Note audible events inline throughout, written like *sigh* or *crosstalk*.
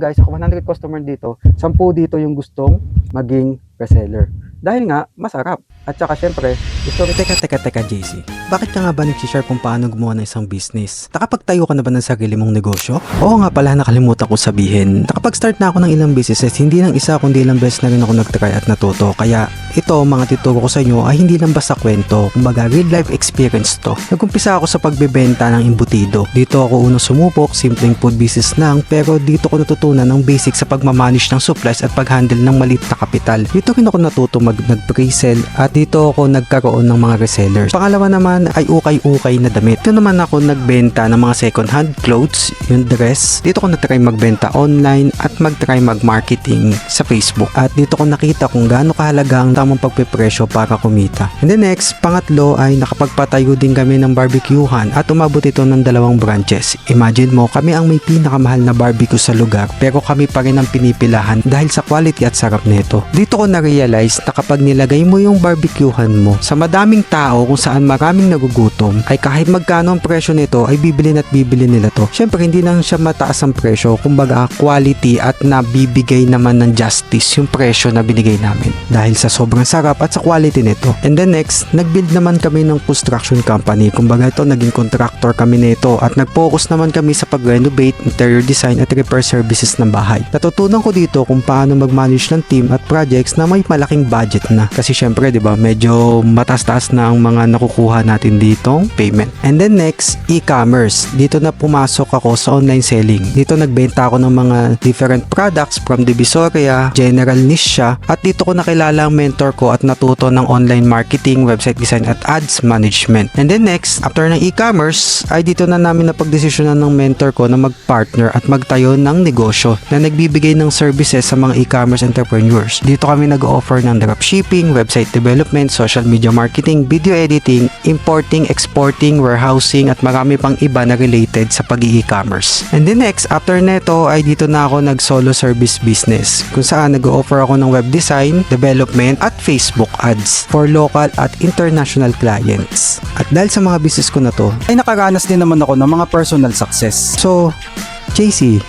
Guys, ako 100 customer dito, 10 dito yung gustong maging reseller. Dahil nga, masarap. At saka syempre, gusto rin Teka, teka, teka, JC. Bakit ka nga ba nagsishare kung paano gumawa ng isang business? Nakapagtayo ka na ba ng sarili mong negosyo? Oo nga pala, nakalimutan ko sabihin. Nakapag-start na ako ng ilang businesses, hindi lang isa kundi ilang beses na rin ako nag-try at natuto. Kaya ito, mga tituro ko sa inyo ay hindi lang basta kwento. Kumbaga, real life experience to. Nagkumpisa ako sa pagbebenta ng imbutido. Dito ako unang sumupok, simpleng food business lang, pero dito ko natutunan ng basic sa pagmamanage ng supplies at pag-handle ng maliit na kapital. Dito rin ako natuto mag nag-pre-sell at dito ako nagkaroon ng mga resellers. Pangalawa naman ay ukay-ukay na damit. Dito naman ako nagbenta ng mga second hand clothes, yung dress. Dito ko na-try magbenta online at mag-try mag-marketing sa Facebook. At dito ko nakita kung gaano kahalaga ang tamang pagpepresyo para kumita. And then next, pangatlo ay nakapagpatayo din kami ng barbecuehan at umabot ito ng dalawang branches. Imagine mo, kami ang may pinakamahal na barbecue sa lugar pero kami pa rin ang pinipilahan dahil sa quality at sarap nito. Dito ko na-realize na kapag nilagay mo yung barbecuehan mo sa madaming tao kung saan maraming nagugutom ay kahit magkano ang presyo nito ay bibilin at bibili nila to. Syempre hindi lang siya mataas ang presyo kumbaga quality at nabibigay naman ng justice yung presyo na binigay namin dahil sa sobrang sarap at sa quality nito. And then next, nag-build naman kami ng construction company. Kumbaga ito naging contractor kami nito at nag-focus naman kami sa pag-renovate, interior design at repair services ng bahay. Natutunan ko dito kung paano mag-manage ng team at projects na may malaking budget na. Kasi syempre, 'di ba, medyo matas-taas na ang mga nakukuha natin ditong payment. And then next, e-commerce. Dito na pumasok ako sa online selling. Dito nagbenta ako ng mga different products from Divisoria, General Niche siya, at dito ko nakilala ang mentor ko at natuto ng online marketing, website design at ads management. And then next, after ng e-commerce, ay dito na namin napagdesisyonan ng mentor ko na mag-partner at magtayo ng negosyo na nagbibigay ng services sa mga e-commerce entrepreneurs. Dito kami nag-offer ng dropshipping, website development, social media marketing, video editing, importing, exporting, warehousing at marami pang iba na related sa pag-e-commerce. And then next, after neto ay dito na ako nag-solo service business kung saan nag-offer ako ng web design, development at Facebook ads for local at international clients. At dahil sa mga business ko na to, ay nakaranas din naman ako ng mga personal success. So, JC,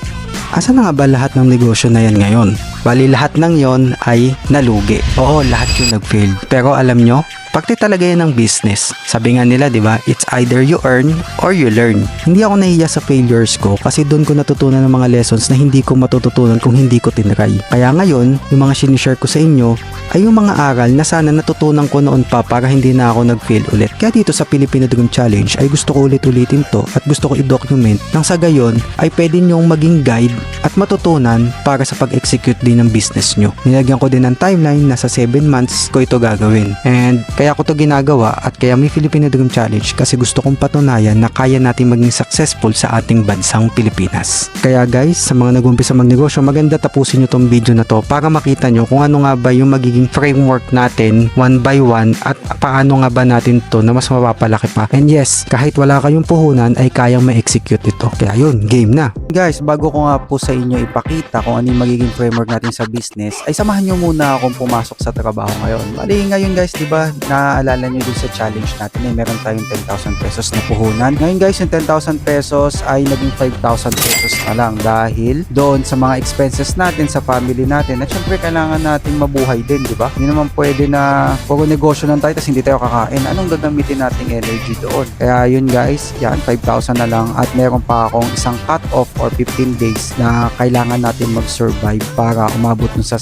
asa na nga ba lahat ng negosyo na yan ngayon? Bali lahat ng yon ay nalugi. Oo, lahat yung nag-failed. Pero alam nyo, Parte talaga yan ng business. Sabi nga nila, di ba, it's either you earn or you learn. Hindi ako nahiya sa failures ko kasi doon ko natutunan ng mga lessons na hindi ko matututunan kung hindi ko tinry. Kaya ngayon, yung mga sinishare ko sa inyo ay yung mga aral na sana natutunan ko noon pa para hindi na ako nag-fail ulit. Kaya dito sa Filipino Dream Challenge ay gusto ko ulit-ulitin to at gusto ko i-document nang sa gayon ay pwede nyong maging guide at matutunan para sa pag-execute din ng business nyo. Nilagyan ko din ng timeline na sa 7 months ko ito gagawin. And kaya ko to ginagawa at kaya may Filipino Dream Challenge kasi gusto kong patunayan na kaya natin maging successful sa ating bansang Pilipinas. Kaya guys, sa mga nag-umpisa magnegosyo, maganda tapusin nyo tong video na to para makita nyo kung ano nga ba yung magiging framework natin one by one at paano nga ba natin to na mas mapapalaki pa. And yes, kahit wala kayong puhunan ay kayang ma-execute ito. Kaya yun, game na. Guys, bago ko nga po sa inyo ipakita kung ano yung magiging framework natin sa business, ay samahan nyo muna akong pumasok sa trabaho ngayon. Bali ngayon guys, di ba, naaalala nyo dun sa challenge natin eh, meron tayong 10,000 pesos na puhunan. Ngayon guys, yung 10,000 pesos ay naging 5,000 pesos na lang dahil doon sa mga expenses natin, sa family natin, at syempre kailangan nating mabuhay din, di ba? Hindi naman pwede na puro negosyo lang tayo tapos hindi tayo kakain. Anong gagamitin nating energy doon? Kaya yun guys, yan, 5,000 na lang at meron pa akong isang cut-off or 15 days na kailangan natin mag-survive para umabot nun sa.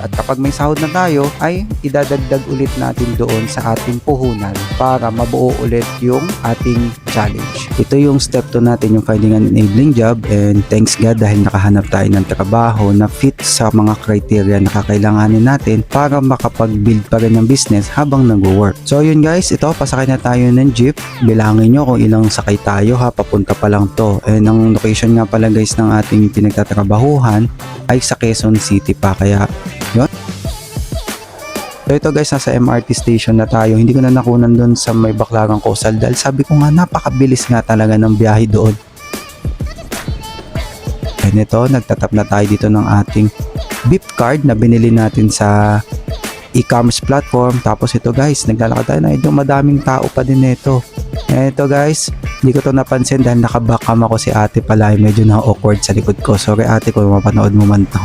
At kapag may sahod na tayo, ay idadagdag ulit natin doon sa ating puhunan para mabuo ulit yung ating challenge. Ito yung step 2 natin, yung finding an enabling job and thanks God dahil nakahanap tayo ng trabaho na fit sa mga criteria na kakailanganin natin para makapag-build pa rin ng business habang nag-work. So yun guys, ito pasakay na tayo ng jeep. Bilangin nyo kung ilang sakay tayo ha, papunta pa lang to. And ang location nga pala guys ng ating pinagtatrabahuhan ay sa Quezon City pa kaya yun. So ito guys, nasa MRT station na tayo. Hindi ko na nakunan doon sa may Baclaran Coastal dahil sabi ko nga napakabilis nga talaga ng biyahe doon. And ito, nagtatap na tayo dito ng ating beep card na binili natin sa e-commerce platform. Tapos ito guys, naglalakad tayo na ito. Madaming tao pa din nito. Ito guys, Hindi ko to napansin dahil nakabakam ako si ate pala ay medyo na-awkward sa likod ko. Sorry ate kung mapanood mo man to.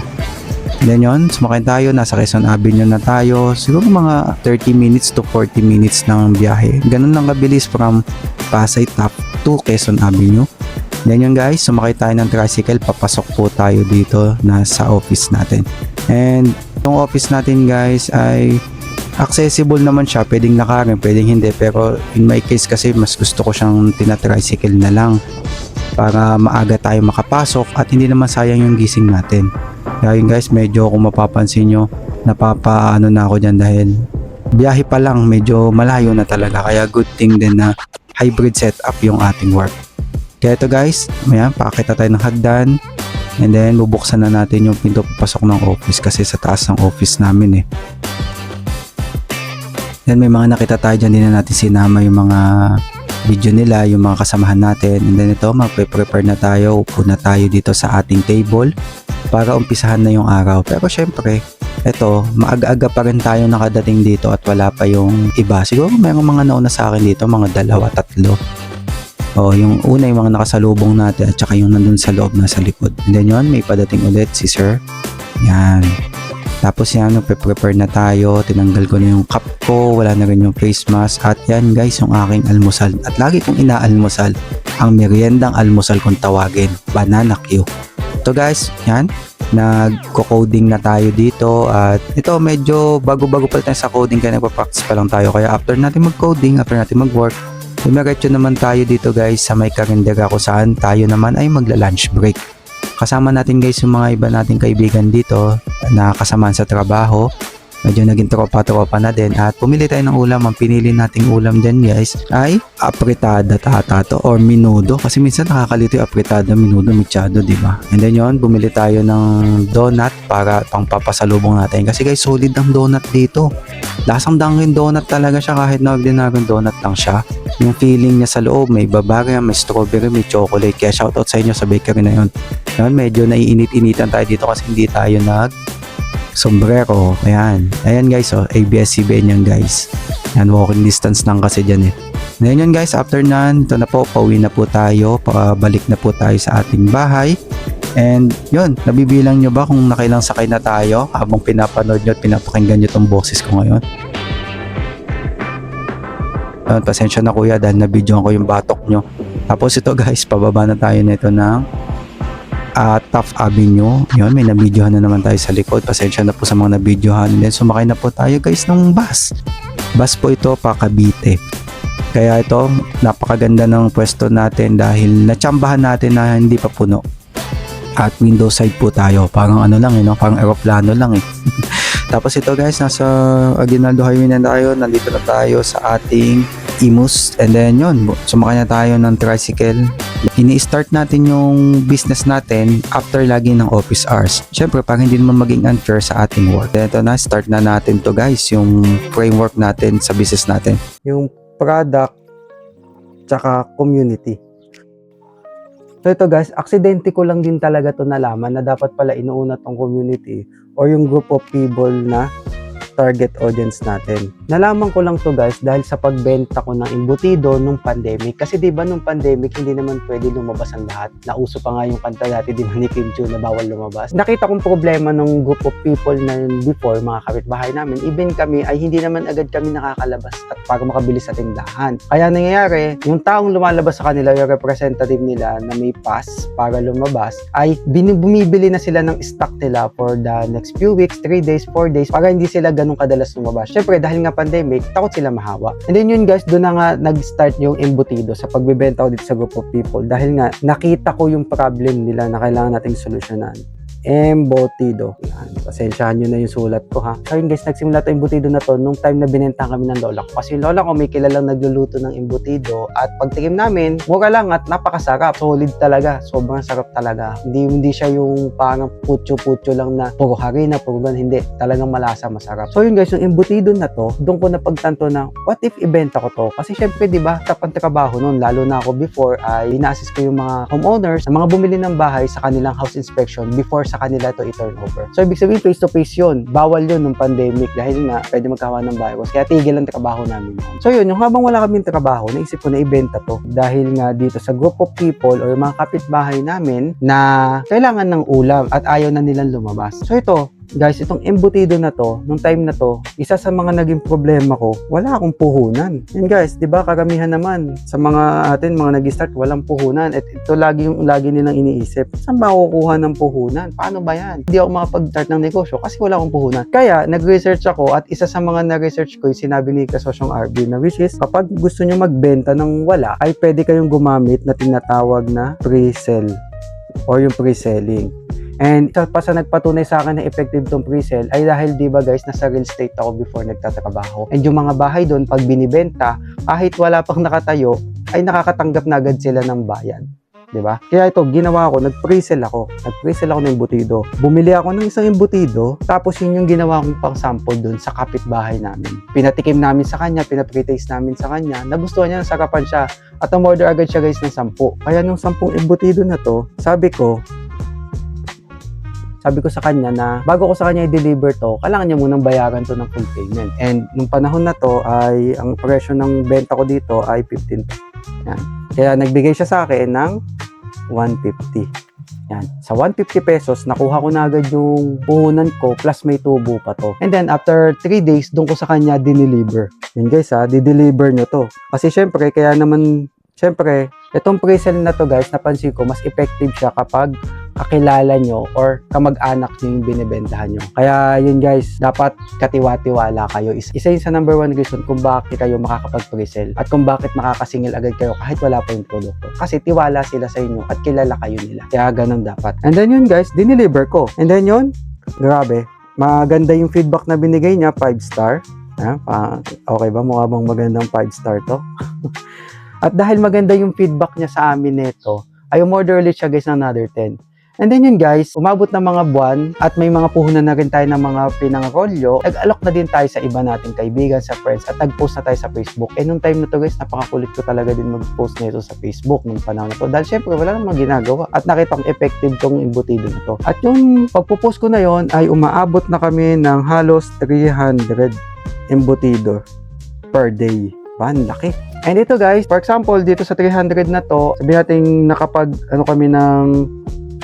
Then yun, sumakay tayo, nasa Quezon Avenue na tayo. Siguro mga 30 minutes to 40 minutes ng biyahe. Ganun lang kabilis from Pasay Top to Quezon Avenue. Then yun guys, sumakay tayo ng tricycle, papasok po tayo dito na sa office natin. And yung office natin guys ay accessible naman siya, pwedeng nakarin, pwedeng hindi. Pero in my case kasi mas gusto ko siyang tina-tricycle na lang para maaga tayo makapasok at hindi naman sayang yung gising natin. Kaya yun guys, medyo kung mapapansin nyo, napapaano na ako dyan dahil biyahe pa lang, medyo malayo na talaga. Kaya good thing din na hybrid setup yung ating work. Kaya ito guys, mayan, pakakita tayo ng hagdan. And then, bubuksan na natin yung pinto papasok ng office kasi sa taas ng office namin eh. Then may mga nakita tayo dyan, din na natin sinama yung mga video nila, yung mga kasamahan natin. And then ito, magpe-prepare na tayo, upo na tayo dito sa ating table para umpisahan na yung araw. Pero syempre, eto, maaga-aga pa rin tayo nakadating dito at wala pa yung iba. Siguro mayroong mga nauna sa akin dito, mga dalawa, tatlo. O, yung una yung mga nakasalubong natin at saka yung nandun sa loob na sa likod. And then yun, may padating ulit si Sir. Yan. Tapos yan, nagpe-prepare na tayo. Tinanggal ko na yung cup ko. Wala na rin yung face mask. At yan guys, yung aking almusal. At lagi kong inaalmusal. Ang meriendang almusal kung tawagin. Banana Q. Ito guys, yan. Nagko-coding na tayo dito. At ito, medyo bago-bago pa tayo sa coding. Kaya nagpa-practice pa lang tayo. Kaya after natin mag-coding, after natin mag-work, Dumiretso naman tayo dito guys sa may karindera kung saan tayo naman ay magla-lunch break. Kasama natin guys yung mga iba nating kaibigan dito na kasamaan sa trabaho. Medyo naging tropa-tropa na din at pumili tayo ng ulam. Ang pinili nating ulam dyan guys ay apritada tata to or minudo. Kasi minsan nakakalito yung apritada, minudo, mechado, di ba? And then yon bumili tayo ng donut para pang papasalubong natin. Kasi guys, solid ang donut dito. Lasang Dunkin Donut talaga siya kahit na ordinaryong donut lang siya. Yung feeling niya sa loob, may bavaria, may strawberry, may chocolate. Kaya shoutout sa inyo sa bakery na yun. Yun, medyo naiinit-initan tayo dito kasi hindi tayo nag sombrero. Ayan. Ayan guys, oh. ABS-CBN yan guys. Ayan, walking distance lang kasi dyan eh. Ngayon yun guys, after nan, ito na po, pauwi na po tayo. Pabalik na po tayo sa ating bahay. And yun, nabibilang nyo ba kung nakailang sakay na tayo habang pinapanood nyo at pinapakinggan nyo tong boses ko ngayon? Yun, pasensya na kuya dahil nabidyoan ko yung batok nyo. Tapos ito guys, pababa na tayo nito ng at Taft Avenue. Yun, may nabidyohan na naman tayo sa likod. Pasensya na po sa mga nabidyohan. Then sumakay na po tayo guys ng bus. Bus po ito pa Cavite. Kaya ito, napakaganda ng pwesto natin dahil natsambahan natin na hindi pa puno. At window side po tayo. Parang ano lang eh, no? parang aeroplano lang eh. *laughs* Tapos ito guys, nasa Aguinaldo Highway na tayo. Nandito na tayo sa ating Imus. And then yun, sumakay na tayo ng tricycle. Ini-start natin yung business natin after lagi ng office hours. Siyempre, para hindi naman maging unfair sa ating work. Then ito na, start na natin to guys, yung framework natin sa business natin. Yung product, tsaka community. So ito guys, aksidente ko lang din talaga to nalaman na dapat pala inuuna tong community or yung group of people na target audience natin. Nalaman ko lang to guys dahil sa pagbenta ko ng embutido nung pandemic. Kasi di ba nung pandemic hindi naman pwede lumabas ang lahat. Nauso pa nga yung kanta dati di ba ni Kim Chiu na bawal lumabas. Nakita kong problema ng group of people na before mga kapitbahay namin. Even kami ay hindi naman agad kami nakakalabas at para makabili sa tindahan. Kaya nangyayari, yung taong lumalabas sa kanila, yung representative nila na may pass para lumabas, ay bumibili na sila ng stock nila for the next few weeks, 3 days, 4 days, para hindi sila ganun kadalas lumabas. Syempre, dahil nga pandemic, takot sila mahawa. And then yun guys, doon na nga nag-start yung embutido sa pagbebenta ko dito sa group of people. Dahil nga, nakita ko yung problem nila na kailangan nating solusyonan. Embutido. Yan. Pasensyahan nyo na yung sulat ko ha. So guys, nagsimula to embutido na to nung time na binenta kami ng lola ko. Kasi lola ko may kilalang nagluluto ng embutido at pagtikim namin, mura lang at napakasarap. Solid talaga. Sobrang sarap talaga. Hindi, hindi siya yung parang putyo-putyo lang na puro harina, puro gan. Hindi. Talagang malasa, masarap. So yun guys, yung embutido na to, doon ko napagtanto na what if ibenta ko to? Kasi syempre, di ba, tapang trabaho noon, lalo na ako before ay ina-assist ko yung mga homeowners, ang mga bumili ng bahay sa kanilang house inspection before sa kanila to i-turnover. So, ibig sabihin, face-to-face yun. Bawal yun nung pandemic dahil nga, pwede magkawa ng virus. Kaya tigil ang trabaho namin. So, yun, yung habang wala kaming trabaho, naisip ko na ibenta to. Dahil nga dito sa group of people or mga kapitbahay namin na kailangan ng ulam at ayaw na nilang lumabas. So, ito, guys, itong embutido na to, nung time na to, isa sa mga naging problema ko, wala akong puhunan. Yan guys, di ba karamihan naman sa mga atin, mga nag-start, walang puhunan. At ito lagi yung lagi nilang iniisip, saan ba kukuha ng puhunan? Paano ba yan? Hindi ako makapag-start ng negosyo kasi wala akong puhunan. Kaya, nag-research ako at isa sa mga na-research ko, yung sinabi ni Kasosyong RB na which is, kapag gusto nyo magbenta ng wala, ay pwede kayong gumamit na tinatawag na pre-sell or yung pre-selling. And isa pa sa nagpatunay sa akin na effective tong pre-sell ay dahil 'di ba guys nasa real estate ako before nagtatrabaho. And yung mga bahay doon pag binibenta, kahit wala pang nakatayo, ay nakakatanggap na agad sila ng bayan. 'Di ba? Kaya ito, ginawa ko, nag-pre-sell ako. Nag-pre-sell ako ng embutido. Bumili ako ng isang embutido, tapos yun yung ginawa kong pang sample doon sa kapitbahay namin. Pinatikim namin sa kanya, pinapre-taste namin sa kanya. Nagustuhan niya, sarapan siya. At umorder agad siya guys ng 10. Kaya nung 10 embutido na to, sabi ko, sabi ko sa kanya na bago ko sa kanya i-deliver to, kailangan niya munang bayaran to ng full payment. And nung panahon na to ay ang presyo ng benta ko dito ay 15 Yan. Kaya nagbigay siya sa akin ng 150. Yan. Sa 150 pesos, nakuha ko na agad yung puhunan ko plus may tubo pa to. And then after 3 days, doon ko sa kanya dineliver. Yun guys ha, di-deliver nyo to. Kasi syempre, kaya naman, syempre, itong pre-sell na to guys, napansin ko, mas effective siya kapag kakilala nyo or kamag-anak nyo yung binibentahan nyo. Kaya yun guys, dapat katiwa-tiwala kayo. Is- Isa yun sa number one reason kung bakit kayo makakapag-presell at kung bakit makakasingil agad kayo kahit wala pa yung produkto. Kasi tiwala sila sa inyo at kilala kayo nila. Kaya ganun dapat. And then yun guys, dineliver ko. And then yun, grabe. Maganda yung feedback na binigay niya, 5 star. Ha? Pa, okay ba? Mukha bang magandang 5 star to? *laughs* At dahil maganda yung feedback niya sa amin nito, ay umorder ulit siya guys ng another 10. And then yun guys, umabot ng mga buwan at may mga puhunan na rin tayo ng mga pinangrolyo, nag-alok na din tayo sa iba nating kaibigan, sa friends, at nag-post na tayo sa Facebook. And nung time na to guys, napakakulit ko talaga din mag-post nito sa Facebook nung panahon na to. Dahil syempre, wala namang ginagawa. At nakita kong effective tong embutido na to. At yung pagpo-post ko na yon ay umaabot na kami ng halos 300 embutido per day. Ba, ang laki. And ito guys, for example, dito sa 300 na to, sabi natin nakapag, ano kami ng,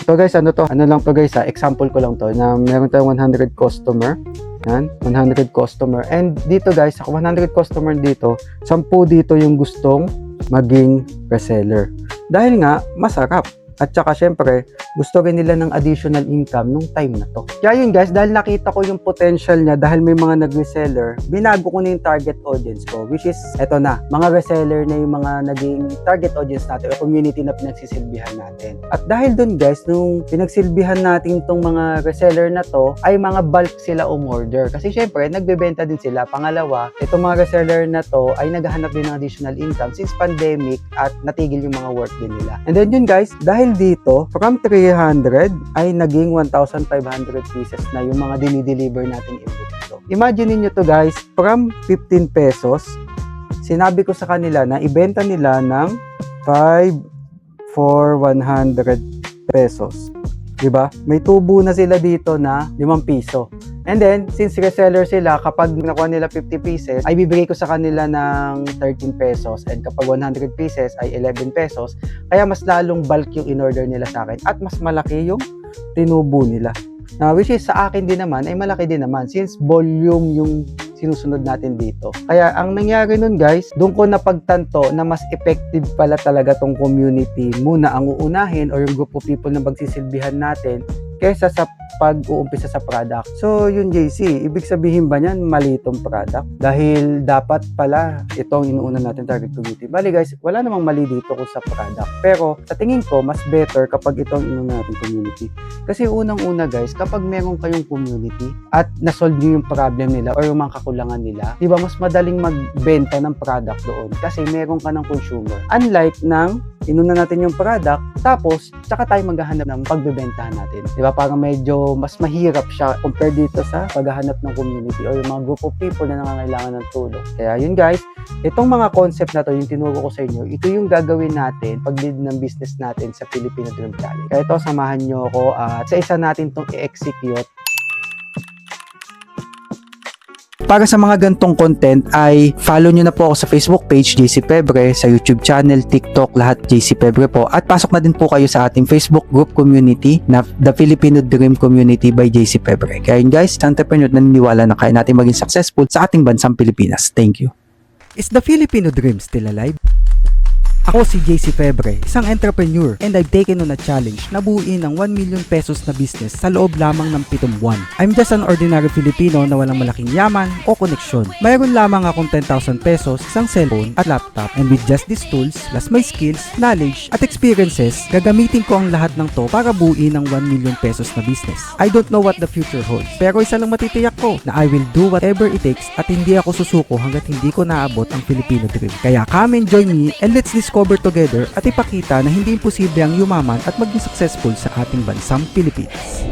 ito guys, ano to, ano lang to guys ha, example ko lang to, na meron tayong 100 customer, yan, 100 customer. And dito guys, sa 100 customer dito, 10 dito yung gustong maging reseller. Dahil nga, masarap. At saka syempre, gusto rin nila ng additional income nung time na to. Kaya yun guys, dahil nakita ko yung potential niya, dahil may mga nag-reseller, binago ko na yung target audience ko, which is, eto na, mga reseller na yung mga naging target audience natin o community na pinagsisilbihan natin. At dahil dun guys, nung pinagsilbihan natin tong mga reseller na to, ay mga bulk sila umorder. Kasi syempre, nagbebenta din sila. Pangalawa, itong mga reseller na to ay naghahanap din ng additional income since pandemic at natigil yung mga work din nila. And then yun guys, dahil dito, from 300 ay naging 1,500 pieces na yung mga dinideliver natin embutido. Imagine niyo to guys, from 15 pesos, sinabi ko sa kanila na ibenta nila ng 5 for 100 pesos. 'Di ba? May tubo na sila dito na 5 piso. And then, since reseller sila, kapag nakuha nila 50 pieces, ay bibigay ko sa kanila ng 13 pesos. And kapag 100 pieces, ay 11 pesos. Kaya mas lalong bulk yung in-order nila sa akin. At mas malaki yung tinubo nila. Na which is sa akin din naman, ay malaki din naman. Since volume yung sinusunod natin dito. Kaya ang nangyari nun guys, doon ko napagtanto na mas effective pala talaga tong community muna ang uunahin or yung group of people na magsisilbihan natin kesa sa pag-uumpisa sa product. So, yun JC, ibig sabihin ba niyan mali itong product? Dahil dapat pala itong inuuna natin target community. Bali guys, wala namang mali dito kung sa product. Pero sa tingin ko, mas better kapag itong inuuna natin community. Kasi unang-una guys, kapag meron kayong community at nasolve nyo yung problem nila or yung mga kakulangan nila, di ba mas madaling magbenta ng product doon kasi meron ka ng consumer. Unlike ng inuna natin yung product, tapos, tsaka tayo maghahanap ng pagbebentahan natin. Di ba? Parang medyo mas mahirap siya compare dito sa paghahanap ng community or yung mga group of people na nangangailangan ng tulong. Kaya yun guys, itong mga concept na to, yung tinuro ko sa inyo, ito yung gagawin natin pag lead ng business natin sa Filipino Dream Challenge. Kaya ito, samahan nyo ako at sa isa natin itong i-execute Para sa mga gantong content ay follow nyo na po ako sa Facebook page JC Pebre, sa YouTube channel, TikTok, lahat JC Pebre po. At pasok na din po kayo sa ating Facebook group community na The Filipino Dream Community by JC Pebre. Kaya yun guys, sa entrepreneur naniniwala na kaya natin maging successful sa ating bansang Pilipinas. Thank you. Is the Filipino dream still alive? Ako si JC Febre, isang entrepreneur and I've taken on a challenge na buuin ang 1 million pesos na business sa loob lamang ng 7 buwan. I'm just an ordinary Filipino na walang malaking yaman o koneksyon. Mayroon lamang akong 10,000 pesos, isang cellphone at laptop and with just these tools, plus my skills, knowledge at experiences, gagamitin ko ang lahat ng to para buuin ang 1 million pesos na business. I don't know what the future holds, pero isa lang matitiyak ko na I will do whatever it takes at hindi ako susuko hanggat hindi ko naabot ang Filipino dream. Kaya come and join me and let's discover together at ipakita na hindi imposible ang yumaman at maging successful sa ating bansang Pilipinas.